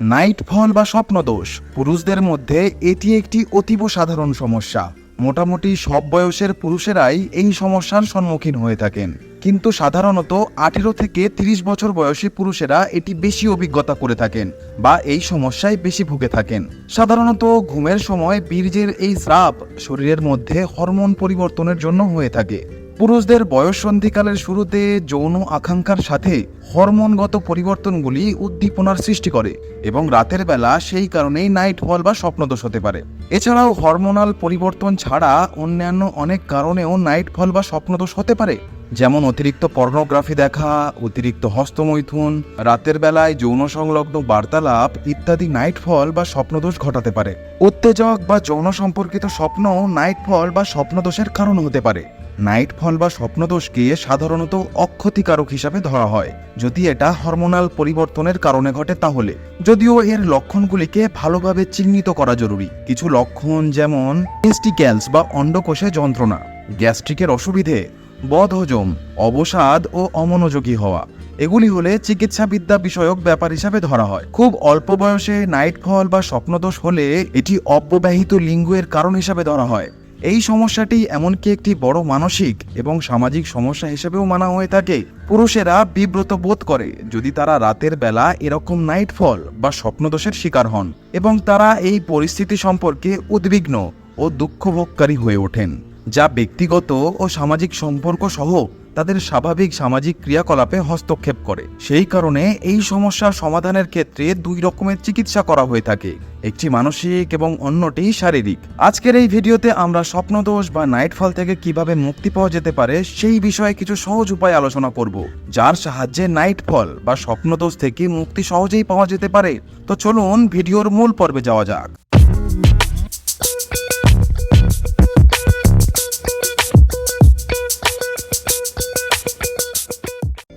Night ফল বা স্বপ্নদোষ, পুরুষদের মধ্যে এটি একটি অতীব সাধারণ সমস্যা। মোটামুটি সব বয়সের পুরুষেরাই এই সমস্যার সম্মুখীন হয়ে থাকেন। কিন্তু সাধারণত আঠেরো থেকে ৩০ বছর বয়সী পুরুষেরা এটি বেশি অভিজ্ঞতা করে থাকেন বা এই সমস্যায় বেশি ভুগে থাকেন। সাধারণত ঘুমের সময় বীর্যের এই স্রাব শরীরের মধ্যে হরমোন পরিবর্তনের জন্য হয়ে থাকে। পুরুষদের বয়স সন্ধিকালের শুরুতে যৌন আকাঙ্ক্ষার সাথে হরমোনগত পরিবর্তনগুলি উদ্দীপনার সৃষ্টি করে এবং রাতের বেলা সেই কারণেই নাইট ফল বা স্বপ্নদোষ হতে পারে। এছাড়াও হরমোনাল পরিবর্তন ছাড়া অন্যান্য অনেক কারণেও নাইট ফল বা স্বপ্নদোষ হতে পারে। যেমন অতিরিক্ত পর্নোগ্রাফি দেখা, অতিরিক্ত হস্তমৈথুন, রাতের বেলায় যৌন সংলগ্ন বার্তালাপ ইত্যাদি নাইট ফল বা স্বপ্নদোষ ঘটাতে পারে। উত্তেজক বা যৌন সম্পর্কিত স্বপ্ন নাইট ফল বা স্বপ্নদোষের কারণ হতে পারে। নাইট ফল বা স্বপ্নদোষকে সাধারণত অক্ষতিকারক হিসাবে ধরা হয়। যদি এটা হরমোনাল পরিবর্তনের কারণে ঘটে তাহলে, যদিও এর লক্ষণগুলিকে ভালোভাবে চিহ্নিত করা জরুরি। কিছু লক্ষণ যেমন টেস্টিক্যালস বা অন্ডকোষে যন্ত্রণা, গ্যাস্ট্রিকের অসুবিধে, বদহজম, অবসাদ ও অমনোযোগী হওয়া। এগুলি হলে চিকিৎসাবিদ্যা বিষয়ক ব্যাপার হিসাবে ধরা হয়। খুব অল্প বয়সে নাইট ফল বা স্বপ্নদোষ হলে এটি অব্যবহিত লিঙ্গের কারণ হিসাবে ধরা হয়। এই সমস্যাটি এমনকি একটি বড় মানসিক এবং সামাজিক সমস্যা হিসেবেও মানা হয়ে থাকে। পুরুষেরা বিব্রত বোধ করে, যদি তারা রাতের বেলা এরকম নাইট ফল বা স্বপ্নদোষের শিকার হন এবং তারা এই পরিস্থিতি সম্পর্কে উদ্বিগ্ন ও দুঃখভোগকারী হয়ে ওঠেন, যা ব্যক্তিগত ও সামাজিক সম্পর্ক সহ তাদের স্বাভাবিক সামাজিক ক্রিয়াকলাপে হস্তক্ষেপ করে। সেই কারণে এই সমস্যার সমাধানের ক্ষেত্রে দুই রকমের চিকিৎসা করা হয়ে থাকে, একটি মানসিক এবং অন্যটি শারীরিক। আজকের এই ভিডিওতে আমরা স্বপ্নদোষ বা নাইটফল থেকে কীভাবে মুক্তি পাওয়া যেতে পারে সেই বিষয়ে কিছু সহজ উপায় আলোচনা করব। যার সাহায্যে নাইটফল বা স্বপ্নদোষ থেকে মুক্তি সহজেই পাওয়া যেতে পারে। তো চলুন ভিডিওর মূল পর্বে যাওয়া যাক।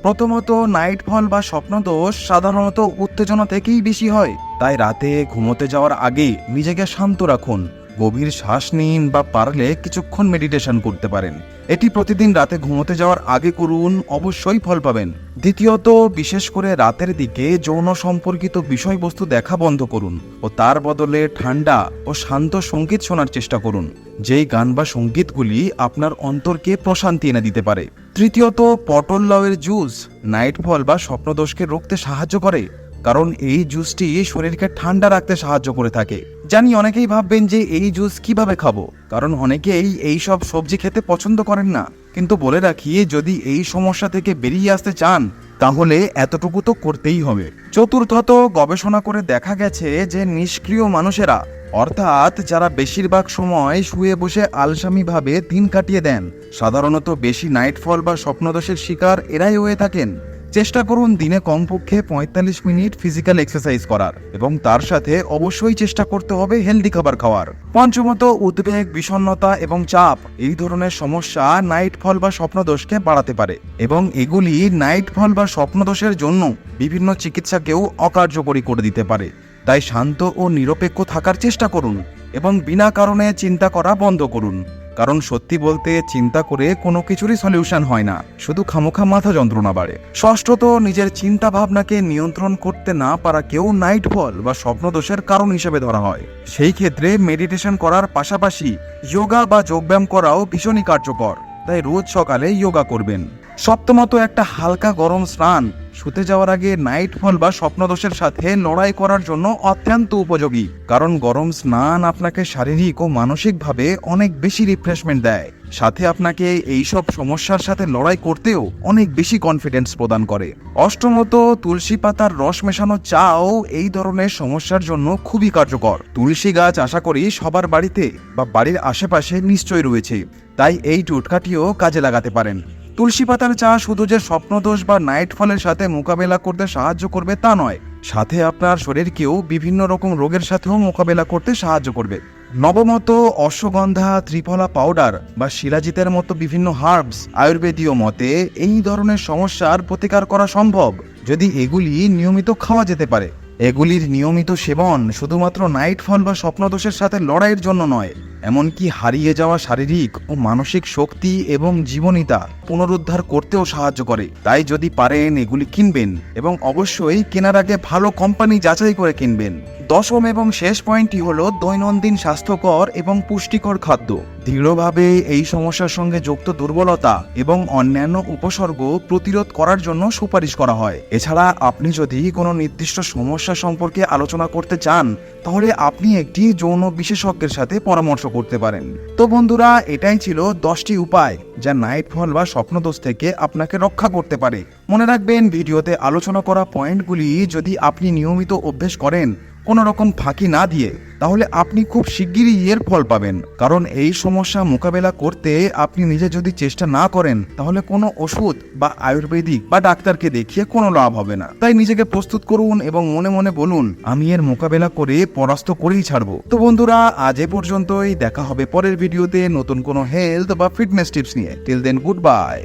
প্রথমত নাইট ফল বা স্বপ্নদোষ সাধারণত উত্তেজনা থেকেই বেশি হয়। তাই রাতে ঘুমোতে যাওয়ার আগে নিজেকে শান্ত রাখুন, গভীর শ্বাস নিন বা পারলে কিছুক্ষণ মেডিটেশন করতে পারেন। এটি প্রতিদিন রাতে ঘুমোতে যাওয়ার আগে করুন, অবশ্যই ফল পাবেন। দ্বিতীয়ত, বিশেষ করে রাতের দিকে যৌন সম্পর্কিত বিষয়বস্তু দেখা বন্ধ করুন ও তার বদলে ঠান্ডা ও শান্ত সংগীত শোনার চেষ্টা করুন, যেই গান বা সঙ্গীতগুলি আপনার অন্তরকে প্রশান্তি এনে দিতে পারে। তৃতীয়ত, পটল লাউয়ের জুস নাইট ফল বা স্বপ্নদোষকে রুখতে সাহায্য করে। কারণ এই জুসটি শরীরকে ঠান্ডা রাখতে সাহায্য করে থাকে। জানি অনেকেই ভাববেন যে এই জুস কীভাবে খাব, কারণ অনেকেই এই সব সবজি খেতে পছন্দ করেন না। কিন্তু বলে রাখি, যদি এই সমস্যা থেকে বেরিয়ে আসতে চান, তাহলে এতটুকু তো করতেই হবে। চতুর্থত গবেষণা করে দেখা গেছে যে নিষ্ক্রিয় মানুষেরা, অর্থাৎ যারা বেশিরভাগ সময় শুয়ে বসে আলসামিভাবে দিন কাটিয়ে দেন, সাধারণত বেশি নাইটফল বা স্বপ্নদোষের শিকার এরাই হয়ে থাকেন। চেষ্টা করুন দিনে কমপক্ষে পঁয়তাল্লিশ মিনিট ফিজিক্যাল এক্সারসাইজ করার এবং তার সাথে অবশ্যই চেষ্টা করতে হবে হেলদি খাবার খাওয়ার। পঞ্চমত, উদ্বেগ, বিষণ্ণতা এবং চাপ এই ধরনের সমস্যা নাইট ফল বা স্বপ্নদোষকে বাড়াতে পারে এবং এগুলি নাইট ফল বা স্বপ্নদোষের জন্য বিভিন্ন চিকিৎসাকেও অকার্যকরী করে দিতে পারে। তাই শান্ত ও নিরপেক্ষ থাকার চেষ্টা করুন এবং বিনা কারণে চিন্তা করা বন্ধ করুন। কারণ সত্যি বলতে চিন্তা করে কোনো কিছুরই সলিউশন হয় না। শুধু খামোখা মাথা যন্ত্রণা বাড়ে। ষষ্ঠত নিজের চিন্তা ভাবনাকে নিয়ন্ত্রণ করতে না পারাকেও নাইট ফল বা স্বপ্নদোষের কারণ হিসেবে ধরা হয়। সেই ক্ষেত্রে মেডিটেশন করার পাশাপাশি যোগা বা যোগব্যায়াম করাও ভীষণই কার্যকর। তাই রোজ সকালে যোগা করবেন। সপ্তমত একটা হালকা গরম স্নান শুতে যাওয়ার আগে নাইট ফল বা স্বপ্নদোষের সাথে লড়াই করার জন্য অত্যন্ত উপযোগী, কারণ গরম স্নান আপনাকে শারীরিক ও মানসিকভাবে অনেক বেশি রিফ্রেশমেন্ট দেয়। সাথে আপনাকে এইসব সমস্যার সাথে লড়াই করতেও অনেক বেশি কনফিডেন্স প্রদান করে। অষ্টমত, তুলসী পাতার রস মেশানো চাও এই ধরনের সমস্যার জন্য খুবই কার্যকর। তুলসী গাছ আশা করি সবার বাড়িতে বা বাড়ির আশেপাশে নিশ্চয়ই রয়েছে, তাই এই টুটকাটিও কাজে লাগাতে পারেন। তুলসী পাতার চা শুধু যে স্বপ্নদোষ বা নাইট ফলের সাথে মোকাবেলা করতে সাহায্য করবে তা নয়, সাথে আপনার শরীরকেও বিভিন্ন রকম রোগের সাথেও মোকাবেলা করতে সাহায্য করবে। নবমত অশ্বগন্ধা, ত্রিফলা পাউডার বা শিলাজিতের মতো বিভিন্ন হার্বস আয়ুর্বেদীয় মতে এই ধরনের সমস্যার প্রতিকার করা সম্ভব, যদি এগুলি নিয়মিত খাওয়া যেতে পারে। এগুলির নিয়মিত সেবন শুধুমাত্র নাইট ফল বা স্বপ্নদোষের সাথে লড়াইয়ের জন্য নয় এমনকি হারিয়ে যাওয়া শারীরিক ও মানসিক শক্তি এবং জীবনীতা পুনরুদ্ধার করতেও সাহায্য করে। তাই যদি পারেন এগুলি কিনবেন এবং অবশ্যই কেনার আগে ভালো কোম্পানি যাচাই করে কিনবেন। দশম এবং শেষ পয়েন্টটি হলো দৈনন্দিন স্বাস্থ্যকর এবং পুষ্টিকর খাদ্য। দৃঢ়ভাবে এই সমস্যার সঙ্গে যুক্ত দুর্বলতা এবং অন্যান্য উপসর্গ প্রতিরোধ করার জন্য সুপারিশ করা হয়। এছাড়া আপনি যদি কোনো নির্দিষ্ট সমস্যা সম্পর্কে আলোচনা করতে চান, তাহলে আপনি একটি যৌন বিশেষজ্ঞের সাথে পরামর্শ করতে পারেন। তো বন্ধুরা এটাই ছিল দশটি উপায়। যা নাইট ফল বা স্বপ্নদোষ থেকে আপনাকে রক্ষা করতে পারে। মনে রাখবেন, ভিডিওতে আলোচনা করা পয়েন্টগুলি যদি আপনি নিয়মিত অভ্যেস করেন, কোনো রকম ফাঁকি না দিয়ে, তাহলে আপনি খুব শিগগিরই এর ফল পাবেন। কারণ এই সমস্যা মোকাবেলা করতে আপনি নিজে যদি চেষ্টা না করেন, তাহলে কোনো ওষুধ বা আয়ুর্বেদিক বা ডাক্তারকে দেখিয়ে কোনো লাভ হবে না। তাই নিজেকে প্রস্তুত করুন এবং মনে মনে বলুন, আমি এর মোকাবেলা করে পরাস্ত করেই ছাড়বো। তো বন্ধুরা, আজ এ পর্যন্তই। দেখা হবে পরের ভিডিওতে নতুন কোনো হেলথ বা ফিটনেস টিপস নিয়ে। Till then good bye